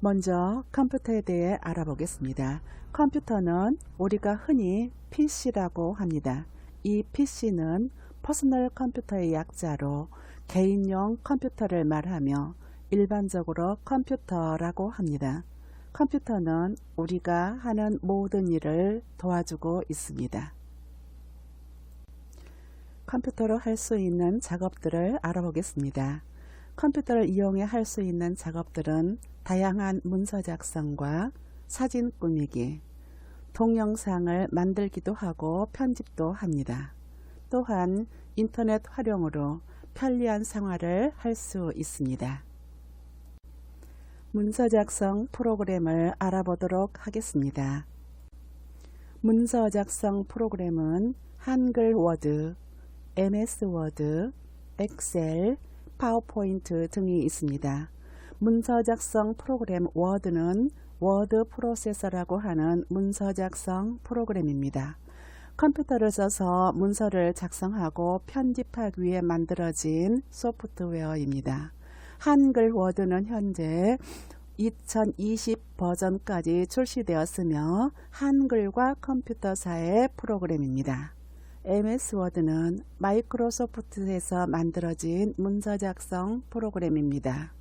먼저 컴퓨터에 대해 알아보겠습니다. 컴퓨터는 우리가 흔히 PC라고 합니다. 이 PC는 퍼스널 컴퓨터의 약자로 개인용 컴퓨터를 말하며 일반적으로 컴퓨터라고 합니다. 컴퓨터는 우리가 하는 모든 일을 도와주고 있습니다. 컴퓨터로 할 수 있는 작업들을 알아보겠습니다. 컴퓨터를 이용해 할 수 있는 작업들은 다양한 문서 작성과 사진 꾸미기, 동영상을 만들기도 하고 편집도 합니다. 또한 인터넷 활용으로 편리한 생활을 할 수 있습니다. 문서 작성 프로그램을 알아보도록 하겠습니다. 문서 작성 프로그램은 한글 워드, MS 워드, 엑셀, 파워포인트 등이 있습니다. 문서 작성 프로그램 워드는 워드 프로세서라고 하는 문서 작성 프로그램입니다. 컴퓨터를 써서 문서를 작성하고 편집하기 위해 만들어진 소프트웨어입니다. 한글 워드는 현재 2020 버전까지 출시되었으며 한글과 컴퓨터 사의 프로그램입니다. MS 워드는 마이크로소프트에서 만들어진 문서 작성 프로그램입니다.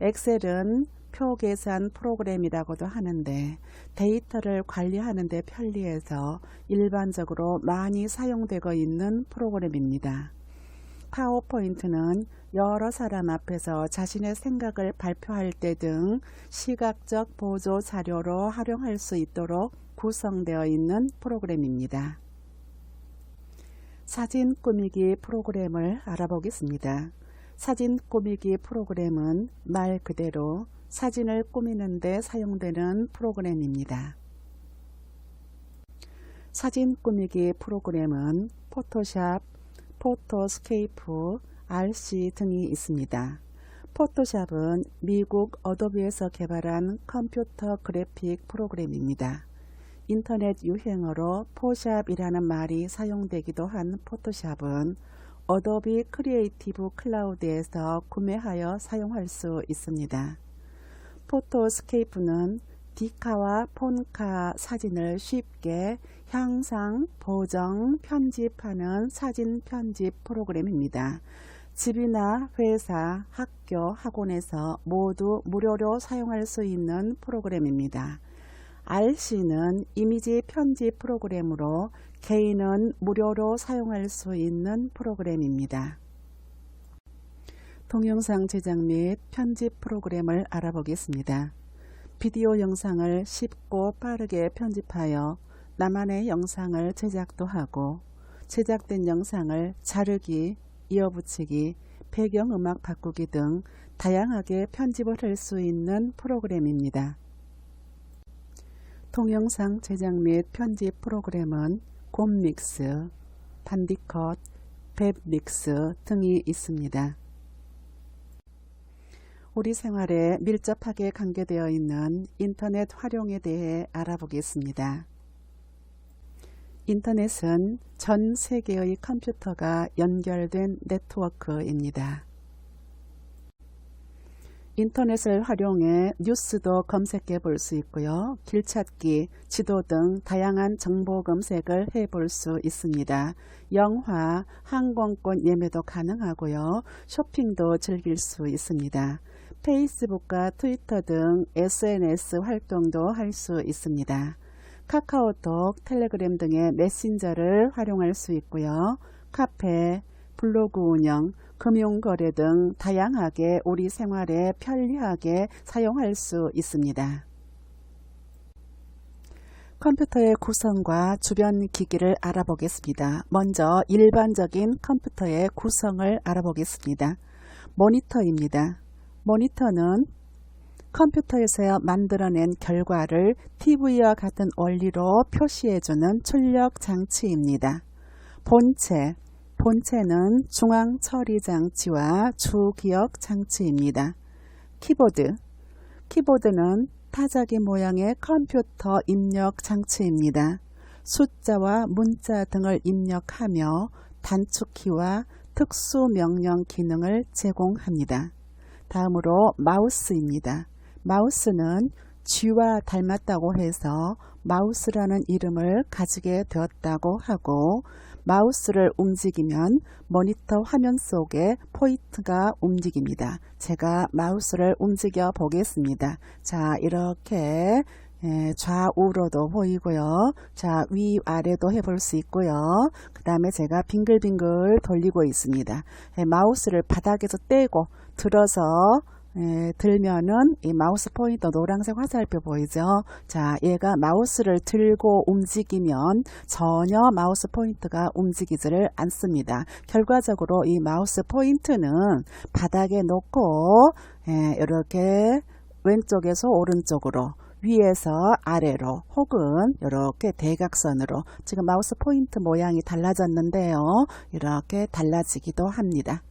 엑셀은 표 계산 프로그램이라고도 하는데 데이터를 관리하는 데 편리해서 일반적으로 많이 사용되고 있는 프로그램입니다. 파워포인트는 여러 사람 앞에서 자신의 생각을 발표할 때 등 시각적 보조 자료로 활용할 수 있도록 구성되어 있는 프로그램입니다. 사진 꾸미기 프로그램을 알아보겠습니다. 사진 꾸미기 프로그램은 말 그대로 사진을 꾸미는 데 사용되는 프로그램입니다. 사진 꾸미기 프로그램은 포토샵, 포토스케이프, RC 등이 있습니다. 포토샵은 미국 어도비에서 개발한 컴퓨터 그래픽 프로그램입니다. 인터넷 유행어로 포샵이라는 말이 사용되기도 한 포토샵은 어도비 크리에이티브 클라우드에서 구매하여 사용할 수 있습니다. 포토스케이프는 디카와 폰카 사진을 쉽게 향상, 보정, 편집하는 사진 편집 프로그램입니다. 집이나 회사, 학교, 학원에서 모두 무료로 사용할 수 있는 프로그램입니다. RC는 이미지 편집 프로그램으로 개인은 무료로 사용할 수 있는 프로그램입니다. 동영상 제작 및 편집 프로그램을 알아보겠습니다. 비디오 영상을 쉽고 빠르게 편집하여 나만의 영상을 제작도 하고 제작된 영상을 자르기, 이어붙이기, 배경음악 바꾸기 등 다양하게 편집을 할 수 있는 프로그램입니다. 동영상 제작 및 편집 프로그램은 곰믹스, 반디컷, 웹믹스 등이 있습니다. 우리 생활에 밀접하게 관계되어 있는 인터넷 활용에 대해 알아보겠습니다. 인터넷은 전 세계의 컴퓨터가 연결된 네트워크입니다. 인터넷을 활용해 뉴스도 검색해 볼 수 있고요. 길찾기, 지도 등 다양한 정보 검색을 해 볼 수 있습니다. 영화, 항공권 예매도 가능하고요. 쇼핑도 즐길 수 있습니다. 페이스북과 트위터 등 SNS 활동도 할 수 있습니다. 카카오톡, 텔레그램 등의 메신저를 활용할 수 있고요. 카페, 블로그 운영, 금융거래 등 다양하게 우리 생활에 편리하게 사용할 수 있습니다. 컴퓨터의 구성과 주변 기기를 알아보겠습니다. 먼저 일반적인 컴퓨터의 구성을 알아보겠습니다. 모니터입니다. 모니터는 컴퓨터에서 만들어낸 결과를 TV와 같은 원리로 표시해주는 출력 장치입니다. 본체, 본체는 중앙 처리 장치와 주기억 장치입니다. 키보드, 키보드는 타자기 모양의 컴퓨터 입력 장치입니다. 숫자와 문자 등을 입력하며 단축키와 특수 명령 기능을 제공합니다. 다음으로 마우스입니다. 마우스는 쥐와 닮았다고 해서 마우스라는 이름을 가지게 되었다고 하고 마우스를 움직이면 모니터 화면 속에 포인트가 움직입니다. 제가 마우스를 움직여 보겠습니다. 자 이렇게 예, 좌우로도 보이고요. 자 위아래도 해볼 수 있고요. 그 다음에 제가 빙글빙글 돌리고 있습니다. 예, 마우스를 바닥에서 떼고 들어서 예, 들면은 이 마우스 포인터 노란색 화살표 보이죠? 자, 얘가 마우스를 들고 움직이면 전혀 마우스 포인트가 움직이지를 않습니다. 결과적으로 이 마우스 포인트는 바닥에 놓고 예, 이렇게 왼쪽에서 오른쪽으로 위에서 아래로 혹은 이렇게 대각선으로 지금 마우스 포인트 모양이 달라졌는데요. 이렇게 달라지기도 합니다.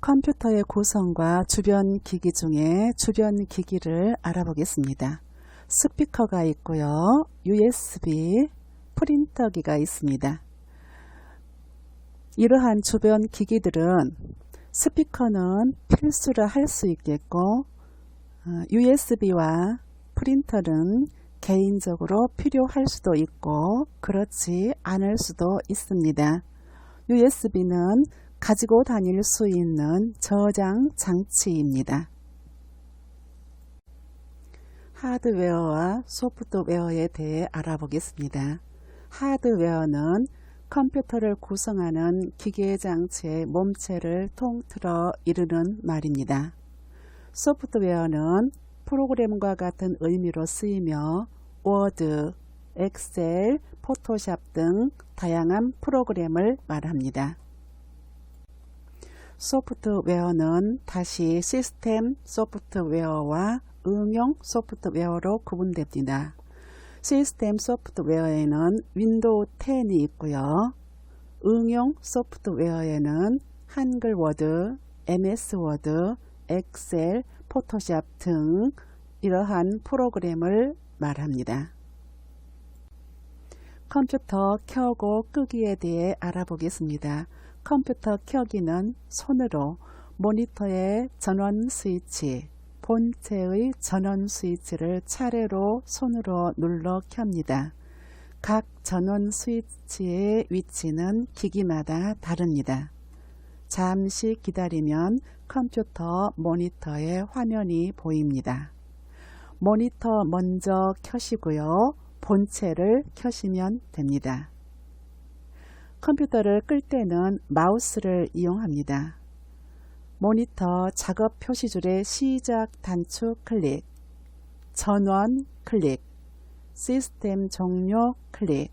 컴퓨터의 구성과 주변 기기 중에 주변 기기를 알아보겠습니다. 스피커가 있고요. USB 프린터기가 있습니다. 이러한 주변 기기들은 스피커는 필수라 할 수 있겠고 USB와 프린터는 개인적으로 필요할 수도 있고 그렇지 않을 수도 있습니다. USB는 가지고 다닐 수 있는 저장 장치입니다. 하드웨어와 소프트웨어에 대해 알아보겠습니다. 하드웨어는 컴퓨터를 구성하는 기계 장치의 몸체를 통틀어 이르는 말입니다. 소프트웨어는 프로그램과 같은 의미로 쓰이며 워드, 엑셀, 포토샵 등 다양한 프로그램을 말합니다. 소프트웨어는 다시 시스템 소프트웨어와 응용 소프트웨어로 구분됩니다. 시스템 소프트웨어에는 윈도우 10이 있고요. 응용 소프트웨어에는 한글 워드, MS 워드, 엑셀, 포토샵 등 이러한 프로그램을 말합니다. 컴퓨터 켜고 끄기에 대해 알아보겠습니다. 컴퓨터 켜기는 손으로 모니터의 전원 스위치, 본체의 전원 스위치를 차례로 손으로 눌러 켭니다. 각 전원 스위치의 위치는 기기마다 다릅니다. 잠시 기다리면 컴퓨터 모니터의 화면이 보입니다. 모니터 먼저 켜시고요. 본체를 켜시면 됩니다. 컴퓨터를 끌 때는 마우스를 이용합니다. 모니터 작업 표시줄의 시작 단축 클릭, 전원 클릭, 시스템 종료 클릭,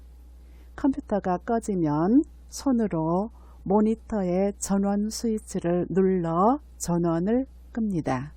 컴퓨터가 꺼지면 손으로 모니터의 전원 스위치를 눌러 전원을 끕니다.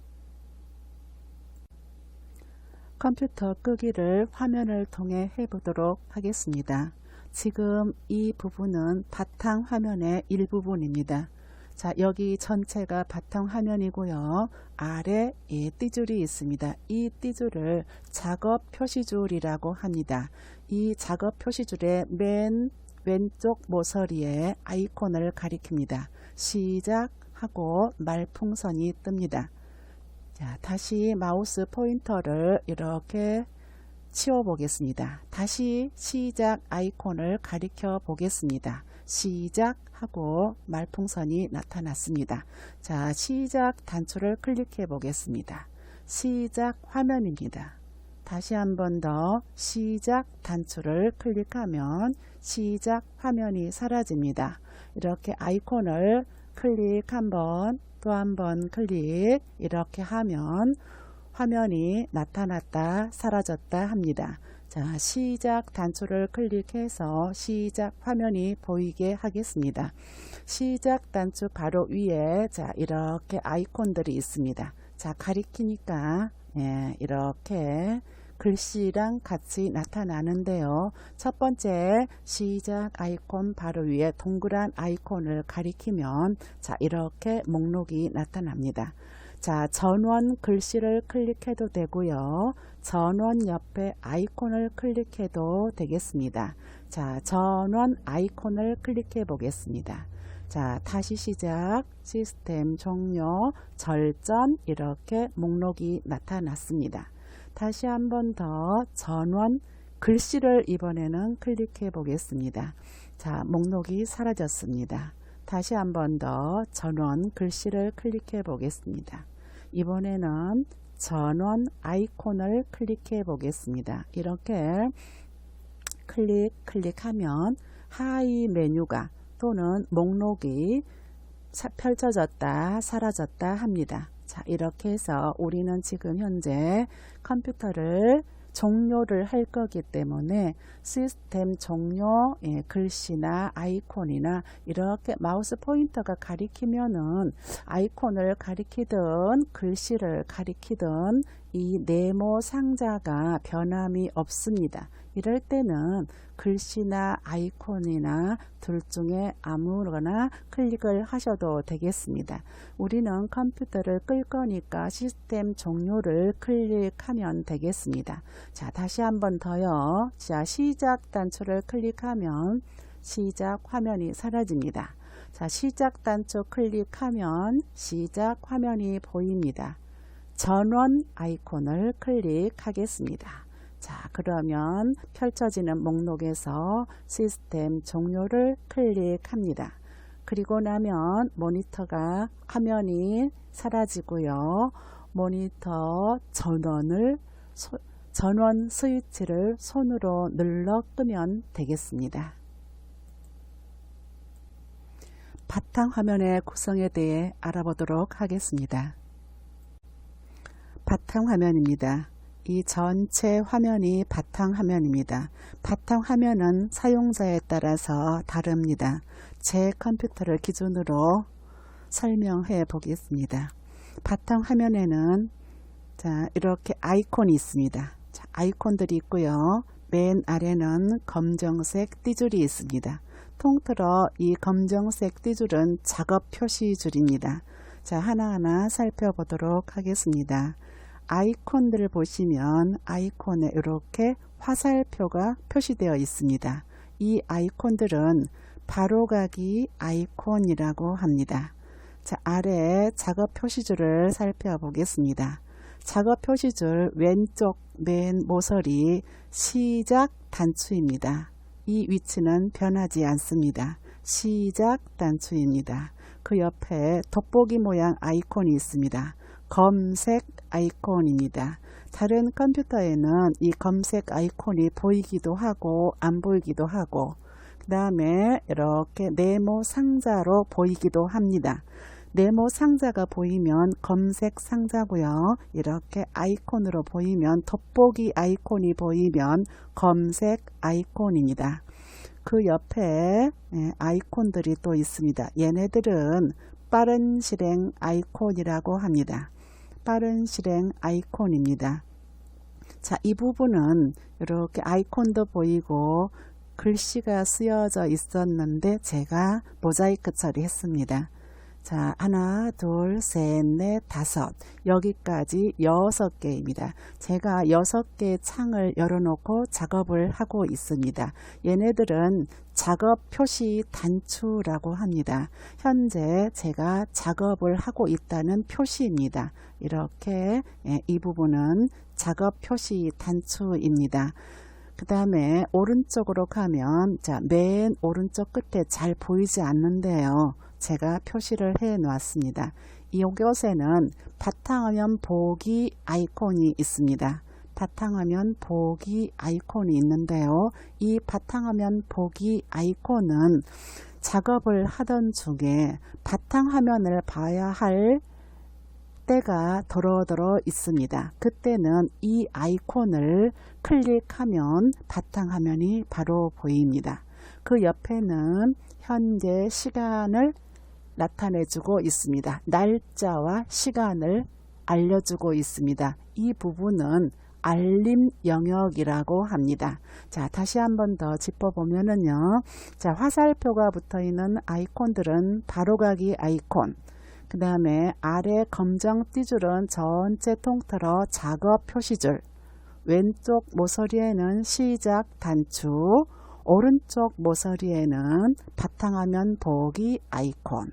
컴퓨터 끄기를 화면을 통해 해보도록 하겠습니다. 지금 이 부분은 바탕 화면의 일부분입니다. 자, 여기 전체가 바탕 화면이고요. 아래 이 띠줄이 있습니다. 이 띠줄을 작업 표시줄이라고 합니다. 이 작업 표시줄의 맨 왼쪽 모서리에 아이콘을 가리킵니다. 시작하고 말풍선이 뜹니다. 자, 다시 마우스 포인터를 이렇게 치워 보겠습니다. 다시 시작 아이콘을 가리켜 보겠습니다. 시작 하고 말풍선이 나타났습니다. 자, 시작 단추를 클릭해 보겠습니다. 시작 화면입니다. 다시 한 번 더 시작 단추를 클릭하면 시작 화면이 사라집니다. 이렇게 아이콘을 클릭 한 번 또 한 번 클릭 이렇게 하면 화면이 나타났다 사라졌다 합니다. 자 시작 단추를 클릭해서 시작 화면이 보이게 하겠습니다. 시작 단추 바로 위에 자 이렇게 아이콘들이 있습니다. 자 가리키니까 예, 이렇게 글씨랑 같이 나타나는데요. 첫 번째 시작 아이콘 바로 위에 동그란 아이콘을 가리키면 자 이렇게 목록이 나타납니다. 자 전원 글씨를 클릭해도 되고요. 전원 옆에 아이콘을 클릭해도 되겠습니다. 자 전원 아이콘을 클릭해 보겠습니다. 자, 다시 시작, 시스템 종료, 절전 이렇게 목록이 나타났습니다. 다시 한 번 더 전원 글씨를 이번에는 클릭해 보겠습니다. 자, 목록이 사라졌습니다. 다시 한 번 더 전원 글씨를 클릭해 보겠습니다. 이번에는 전원 아이콘을 클릭해 보겠습니다. 이렇게 클릭 클릭하면 하위 메뉴가 또는 목록이 사- 펼쳐졌다 사라졌다 합니다. 자 이렇게 해서 우리는 지금 현재 컴퓨터를 종료를 할 거기 때문에 시스템 종료 예, 글씨나 아이콘이나 이렇게 마우스 포인터가 가리키면은 아이콘을 가리키든 글씨를 가리키든 이 네모 상자가 변함이 없습니다. 이럴 때는 글씨나 아이콘이나 둘 중에 아무거나 클릭을 하셔도 되겠습니다. 우리는 컴퓨터를 끌 거니까 시스템 종료를 클릭하면 되겠습니다. 자, 다시 한번 더요. 자, 시작 단추를 클릭하면 시작 화면이 사라집니다. 자, 시작 단추 클릭하면 시작 화면이 보입니다. 전원 아이콘을 클릭하겠습니다. 자, 그러면 펼쳐지는 목록에서 시스템 종료를 클릭합니다. 그리고 나면 모니터가 화면이 사라지고요. 모니터 전원을 소- 전원 스위치를 손으로 눌러 끄면 되겠습니다. 바탕 화면의 구성에 대해 알아보도록 하겠습니다. 바탕 화면입니다. 이 전체 화면이 바탕 화면입니다. 바탕 화면은 사용자에 따라서 다릅니다. 제 컴퓨터를 기준으로 설명해 보겠습니다. 바탕 화면에는 자, 이렇게 아이콘이 있습니다. 자, 아이콘들이 있고요. 맨 아래는 검정색 띠줄이 있습니다. 통틀어 이 검정색 띠줄은 작업 표시줄입니다. 자, 하나하나 살펴보도록 하겠습니다. 아이콘들을 보시면 아이콘에 이렇게 화살표가 표시되어 있습니다. 이 아이콘들은 바로가기 아이콘이라고 합니다. 자, 아래 작업 표시줄을 살펴보겠습니다. 작업 표시줄 왼쪽 맨 모서리 시작 단추입니다. 이 위치는 변하지 않습니다. 시작 단추입니다. 그 옆에 돋보기 모양 아이콘이 있습니다. 검색 아이콘입니다. 다른 컴퓨터에는 이 검색 아이콘이 보이기도 하고 안 보이기도 하고 그 다음에 이렇게 네모 상자로 보이기도 합니다. 네모 상자가 보이면 검색 상자고요. 이렇게 아이콘으로 보이면 돋보기 아이콘이 보이면 검색 아이콘입니다. 그 옆에 예, 아이콘들이 또 있습니다. 얘네들은 빠른 실행 아이콘이라고 합니다. 빠른 실행 아이콘입니다. 자, 이 부분은 이렇게 아이콘도 보이고 글씨가 쓰여져 있었는데 제가 모자이크 처리했습니다. 자, 하나, 둘, 셋, 넷, 다섯. 여기까지 여섯 개입니다. 제가 여섯 개의 창을 열어놓고 작업을 하고 있습니다. 얘네들은 작업 표시 단추라고 합니다. 현재 제가 작업을 하고 있다는 표시입니다. 이렇게 예, 이 부분은 작업 표시 단추입니다. 그 다음에 오른쪽으로 가면 자, 맨 오른쪽 끝에 잘 보이지 않는데요. 제가 표시를 해 놨습니다. 이곳에는 바탕화면 보기 아이콘이 있습니다. 바탕화면 보기 아이콘이 있는데요. 이 바탕화면 보기 아이콘은 작업을 하던 중에 바탕화면을 봐야 할 때가 더러더러 있습니다. 그때는 이 아이콘을 클릭하면 바탕화면이 바로 보입니다. 그 옆에는 현재 시간을 나타내주고 있습니다. 날짜와 시간을 알려주고 있습니다. 이 부분은 알림 영역이라고 합니다. 자, 다시 한 번 더 짚어보면은요. 자, 화살표가 붙어 있는 아이콘들은 바로가기 아이콘. 그 다음에 아래 검정 띠줄은 전체 통틀어 작업 표시줄. 왼쪽 모서리에는 시작 단추. 오른쪽 모서리에는 바탕화면 보기 아이콘.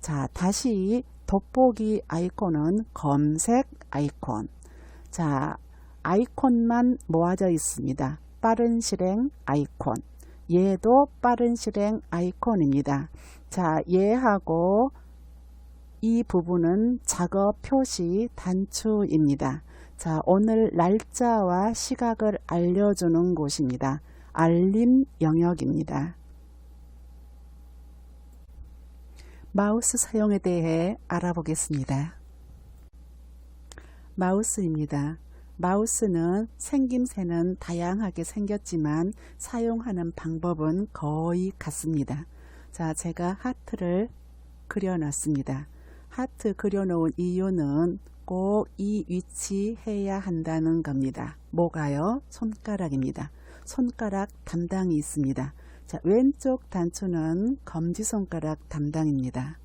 자, 다시 돋보기 아이콘은 검색 아이콘. 자, 아이콘만 모아져 있습니다. 빠른 실행 아이콘. 얘도 빠른 실행 아이콘입니다. 자, 얘하고 이 부분은 작업 표시 단추입니다. 자, 오늘 날짜와 시각을 알려주는 곳입니다. 알림 영역입니다. 마우스 사용에 대해 알아보겠습니다. 마우스입니다. 마우스는 생김새는 다양하게 생겼지만 사용하는 방법은 거의 같습니다. 자, 제가 하트를 그려놨습니다. 하트 그려놓은 이유는 꼭 이 위치 해야 한다는 겁니다. 뭐가요? 손가락입니다. 손가락 담당이 있습니다. 자, 왼쪽 단추는 검지손가락 담당입니다.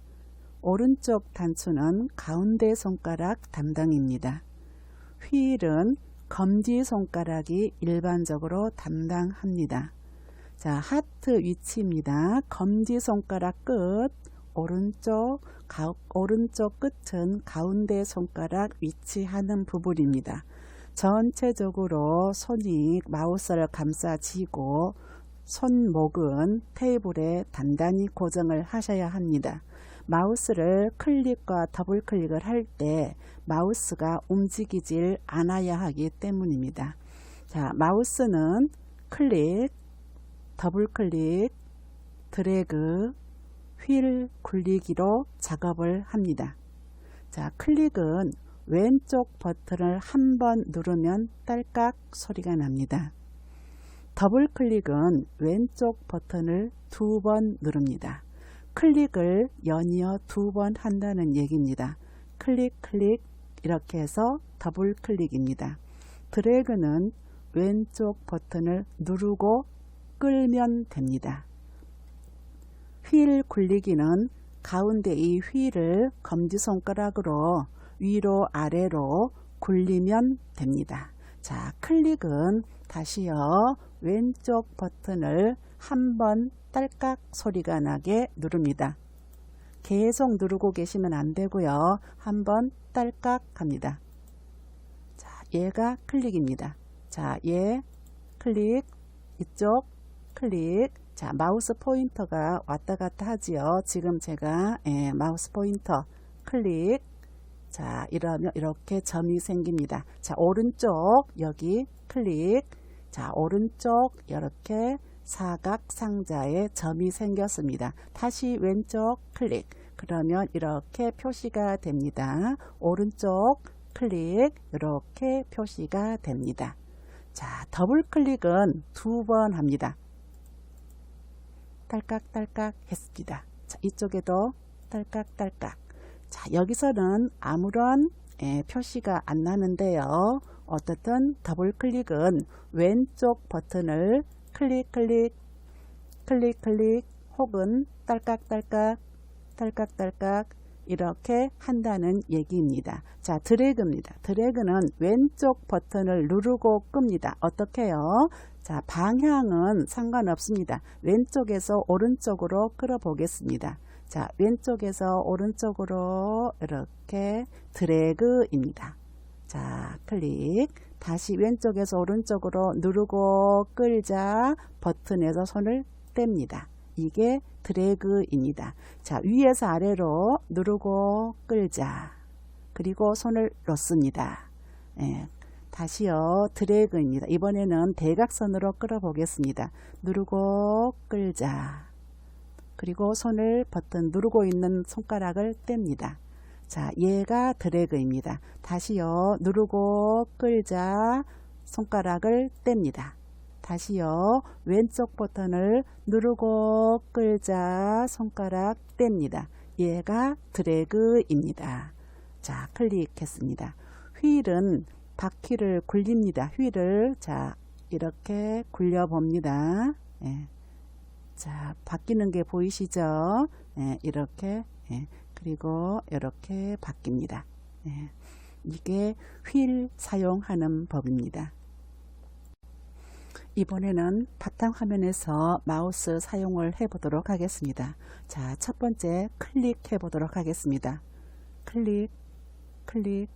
오른쪽 단추는 가운데 손가락 담당입니다. 휠은 검지손가락이 일반적으로 담당합니다. 자, 하트 위치입니다. 검지손가락 끝, 오른쪽, 가, 오른쪽 끝은 가운데 손가락 위치하는 부분입니다. 전체적으로 손이 마우스를 감싸지고 손목은 테이블에 단단히 고정을 하셔야 합니다. 마우스를 클릭과 더블 클릭을 할 때 마우스가 움직이질 않아야 하기 때문입니다. 자, 마우스는 클릭, 더블 클릭, 드래그, 휠 굴리기로 작업을 합니다. 자, 클릭은 왼쪽 버튼을 한 번 누르면 딸깍 소리가 납니다. 더블 클릭은 왼쪽 버튼을 두 번 누릅니다. 클릭을 연이어 두 번 한다는 얘기입니다. 클릭 클릭 이렇게 해서 더블 클릭입니다. 드래그는 왼쪽 버튼을 누르고 끌면 됩니다. 휠 굴리기는 가운데 이 휠을 검지손가락으로 위로 아래로 굴리면 됩니다. 자, 클릭은 다시요. 왼쪽 버튼을 한 번 딸깍 소리가 나게 누릅니다. 계속 누르고 계시면 안 되고요. 한 번 딸깍 합니다. 자, 얘가 클릭입니다. 자, 얘 클릭, 이쪽 클릭. 자, 마우스 포인터가 왔다 갔다 하지요. 지금 제가 예, 마우스 포인터 클릭. 자, 이러면 이렇게 점이 생깁니다. 자, 오른쪽 여기 클릭. 자, 오른쪽 이렇게 사각 상자에 점이 생겼습니다. 다시 왼쪽 클릭. 그러면 이렇게 표시가 됩니다. 오른쪽 클릭 이렇게 표시가 됩니다. 자, 더블 클릭은 두 번 합니다. 딸깍딸깍 했습니다. 자, 이쪽에도 딸깍딸깍. 자, 여기서는 아무런 예, 표시가 안 나는데요. 어떻든 더블 클릭은 왼쪽 버튼을 클릭 클릭 클릭 클릭 혹은 딸깍딸깍 딸깍딸깍 이렇게 한다는 얘기입니다. 자, 드래그입니다. 드래그는 왼쪽 버튼을 누르고 끕니다. 어떻게요? 자, 방향은 상관없습니다. 왼쪽에서 오른쪽으로 끌어 보겠습니다. 자, 왼쪽에서 오른쪽으로 이렇게 드래그입니다. 자, 클릭. 다시 왼쪽에서 오른쪽으로 누르고 끌자 버튼에서 손을 뗍니다. 이게 드래그입니다. 자, 위에서 아래로 누르고 끌자. 그리고 손을 놓습니다. 예, 다시요. 드래그입니다. 이번에는 대각선으로 끌어 보겠습니다. 누르고 끌자. 그리고 손을 버튼 누르고 있는 손가락을 뗍니다. 자, 얘가 드래그입니다. 다시요. 누르고 끌자. 손가락을 뗍니다. 다시요. 왼쪽 버튼을 누르고 끌자. 손가락 뗍니다. 얘가 드래그입니다. 자, 클릭했습니다. 휠은 바퀴를 굴립니다. 휠을 자 이렇게 굴려 봅니다. 예. 자 바뀌는 게 보이시죠? 예, 이렇게 예, 그리고 이렇게 바뀝니다. 예. 이게 휠 사용하는 법입니다. 이번에는 바탕 화면에서 마우스 사용을 해 보도록 하겠습니다. 자, 첫 번째 클릭해 보도록 하겠습니다. 클릭, 클릭,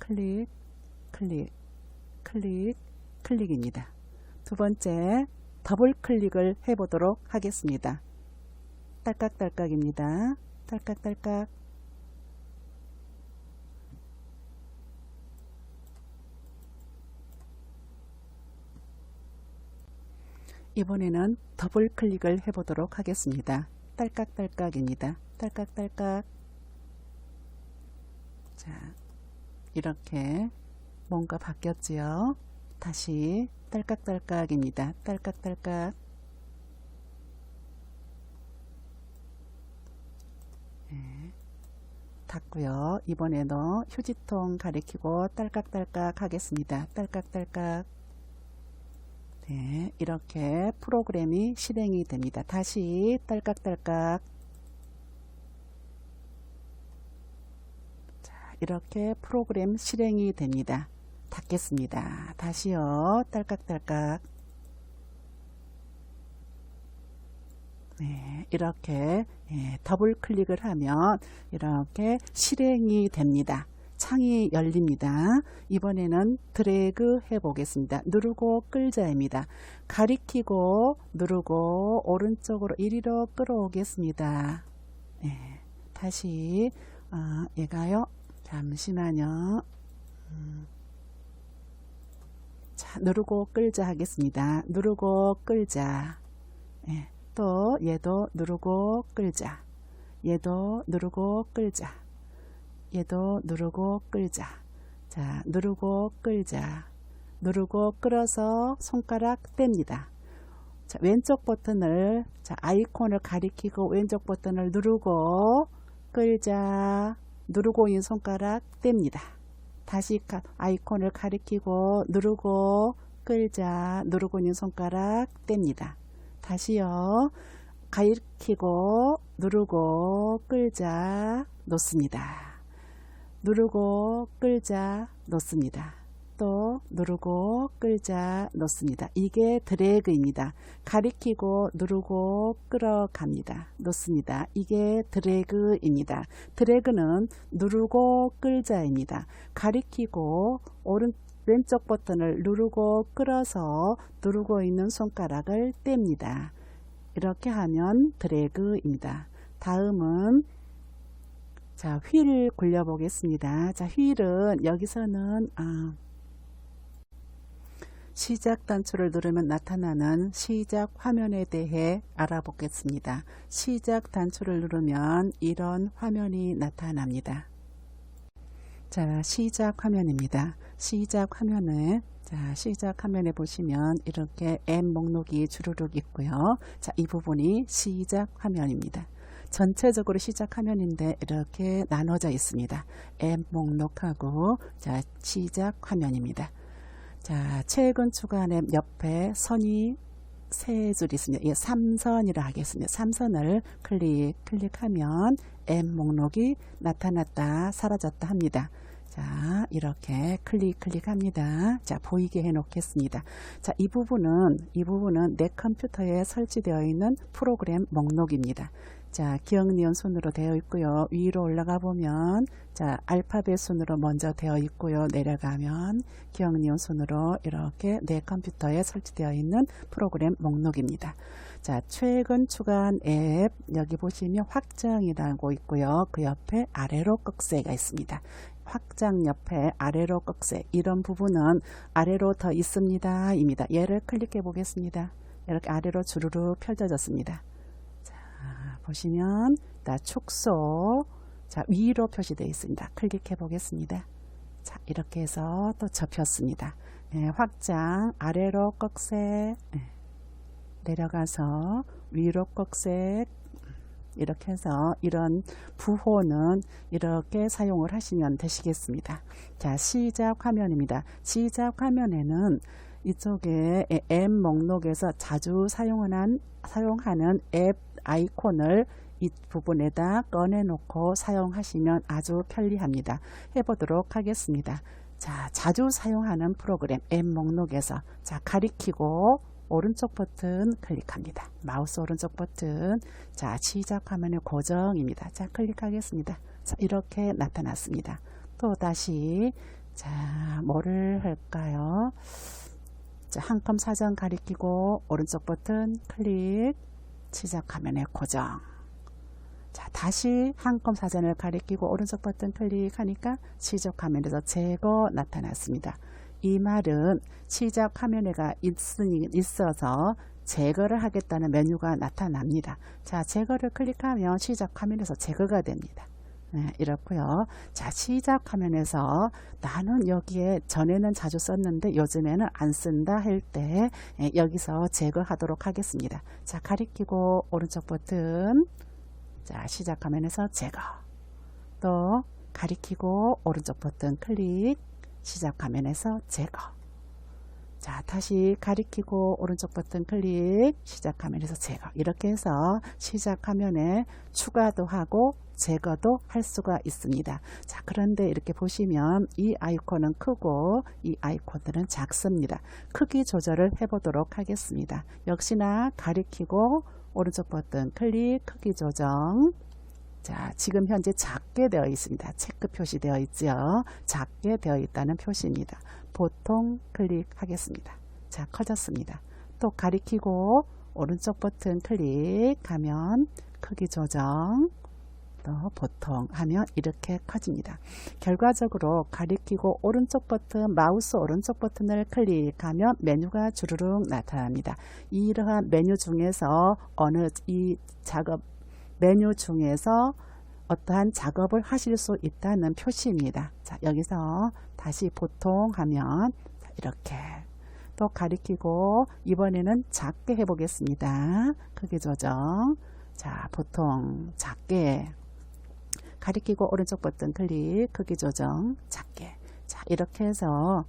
클릭, 클릭, 클릭, 클릭입니다. 두 번째 더블 클릭을 해보도록 하겠습니다. 딸깍딸깍입니다. 딸깍딸깍. 이번에는 더블 클릭을 해보도록 하겠습니다. 딸깍딸깍입니다. 딸깍딸깍. 자, 이렇게 뭔가 바뀌었지요. 다시 딸깍딸깍입니다. 딸깍딸깍. 네, 닫고요. 이번에도 휴지통 가리키고 딸깍딸깍 하겠습니다. 딸깍딸깍. 네, 이렇게 프로그램이 실행이 됩니다. 다시 딸깍딸깍. 자, 이렇게 프로그램 실행이 됩니다. 닫겠습니다. 다시요. 딸깍딸깍. 네, 이렇게 예, 더블 클릭을 하면 이렇게 실행이 됩니다. 창이 열립니다. 이번에는 드래그 해 보겠습니다. 누르고 끌자입니다. 가리키고 누르고 오른쪽으로 이리로 끌어오겠습니다. 네, 다시 어, 얘가요. 잠시만요. 음. 자, 누르고 끌자 하겠습니다. 누르고 끌자. 예, 또 얘도 누르고 끌자. 얘도 누르고 끌자. 얘도 누르고 끌자. 자, 누르고 끌자. 누르고 끌어서 손가락 뗍니다. 자, 왼쪽 버튼을 자, 아이콘을 가리키고 왼쪽 버튼을 누르고 끌자. 누르고 있는 손가락 뗍니다. 다시 아이콘을 가리키고 누르고 끌자 누르고 있는 손가락 뗍니다. 다시요. 가리키고 누르고 끌자 놓습니다. 누르고 끌자 놓습니다. 또 누르고 끌자 놓습니다. 이게 드래그입니다. 가리키고 누르고 끌어갑니다. 놓습니다. 이게 드래그입니다. 드래그는 누르고 끌자입니다. 가리키고 오른 왼쪽 버튼을 누르고 끌어서 누르고 있는 손가락을 뗍니다. 이렇게 하면 드래그입니다. 다음은 자, 휠 굴려 보겠습니다. 자, 휠은 여기서는 아, 시작 단추를 누르면 나타나는 시작 화면에 대해 알아보겠습니다. 시작 단추를 누르면 이런 화면이 나타납니다. 자, 시작 화면입니다. 시작 화면에 자, 시작 화면에 보시면 이렇게 M 목록이 주르륵 있고요. 자, 이 부분이 시작 화면입니다. 전체적으로 시작 화면인데 이렇게 나눠져 있습니다. M 목록하고 자, 시작 화면입니다. 자, 최근 앱 옆에 선이 세 줄 있습니다. 예, 3선이라 하겠습니다. 3선을 클릭, 클릭하면 M 목록이 나타났다, 사라졌다 합니다. 자, 이렇게 클릭, 클릭합니다. 자, 보이게 해 놓겠습니다. 자, 이 부분은, 이 부분은 내 컴퓨터에 설치되어 있는 프로그램 목록입니다. 자, 기억 니은 순으로 되어 있고요. 위로 올라가 보면 자, 알파벳 순으로 먼저 되어 있고요. 내려가면 기억니은 순으로 이렇게 내 컴퓨터에 설치되어 있는 프로그램 목록입니다. 자, 최근 추가한 앱 여기 보시면 확장이라고 있고요. 그 옆에 아래로 꺽쇠가 있습니다. 확장 옆에 아래로 꺽쇠 이런 부분은 아래로 더 있습니다. 입니다. 얘를 클릭해 보겠습니다. 이렇게 아래로 주르르 펼쳐졌습니다. 보시면 나 축소 자 위로 표시되어 있습니다. 클릭해 보겠습니다. 자 이렇게 해서 또 접혔습니다. 네, 확장 아래로 꺽쇠 네, 내려가서 위로 꺽쇠 이렇게 해서 이런 부호는 이렇게 사용을 하시면 되시겠습니다. 자 시작 화면입니다. 시작 화면에는 이쪽에 앱 목록에서 자주 사용하는, 사용하는 앱 아이콘을 이 부분에다 꺼내 놓고 사용하시면 아주 편리합니다. 해보도록 하겠습니다. 자, 자주 사용하는 프로그램 앱 목록에서 자, 가리키고 오른쪽 버튼 클릭합니다. 마우스 오른쪽 버튼. 자, 시작 화면의 고정입니다. 자, 클릭하겠습니다. 자, 이렇게 나타났습니다. 또 다시 자, 뭐를 할까요? 자, 한컴 사전 가리키고 오른쪽 버튼 클릭 시작 화면의 고정. 자, 다시 한컴 사전을 가리키고 오른쪽 버튼 클릭하니까 시작 화면에서 제거 나타났습니다. 이 말은 시작 화면에가 있으니, 있어서 제거를 하겠다는 메뉴가 나타납니다. 자, 제거를 클릭하면 시작 화면에서 제거가 됩니다. 네, 이렇고요. 자, 시작 화면에서 나는 여기에 전에는 자주 썼는데 요즘에는 안 쓴다 할 때 여기서 제거하도록 하겠습니다. 자, 가리키고 오른쪽 버튼 자, 시작 화면에서 제거. 또 가리키고 오른쪽 버튼 클릭. 시작 화면에서 제거. 자 다시 가리키고 오른쪽 버튼 클릭. 시작 화면에서 제거. 이렇게 해서 시작 화면에 추가도 하고 제거도 할 수가 있습니다. 자 그런데 이렇게 보시면 이 아이콘은 크고 이 아이콘들은 작습니다. 크기 조절을 해 보도록 하겠습니다. 역시나 가리키고 오른쪽 버튼 클릭 크기 조정 자, 지금 현재 작게 되어 있습니다. 체크 표시되어 있죠. 작게 되어 있다는 표시입니다. 보통 클릭하겠습니다. 자, 커졌습니다. 또 가리키고 오른쪽 버튼 클릭하면 크기 조정 또 보통 하면 이렇게 커집니다. 결과적으로 가리키고 오른쪽 버튼 마우스 오른쪽 버튼을 클릭하면 메뉴가 주르륵 나타납니다. 이러한 메뉴 중에서 어느 이 작업 메뉴 중에서 어떠한 작업을 하실 수 있다는 표시입니다. 자, 여기서 다시 보통 하면 이렇게 또 가리키고 이번에는 작게 해보겠습니다. 크기 조정. 자, 보통 작게 가리키고 오른쪽 버튼 클릭 크기 조정 작게. 자, 이렇게 해서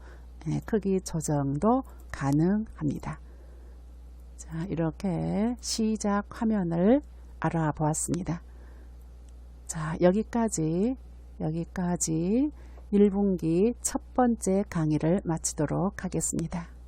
예, 크기 조정도 가능합니다. 자, 이렇게 시작 화면을 알아보았습니다. 자, 여기까지, 여기까지 1분기 첫 번째 강의를 마치도록 하겠습니다.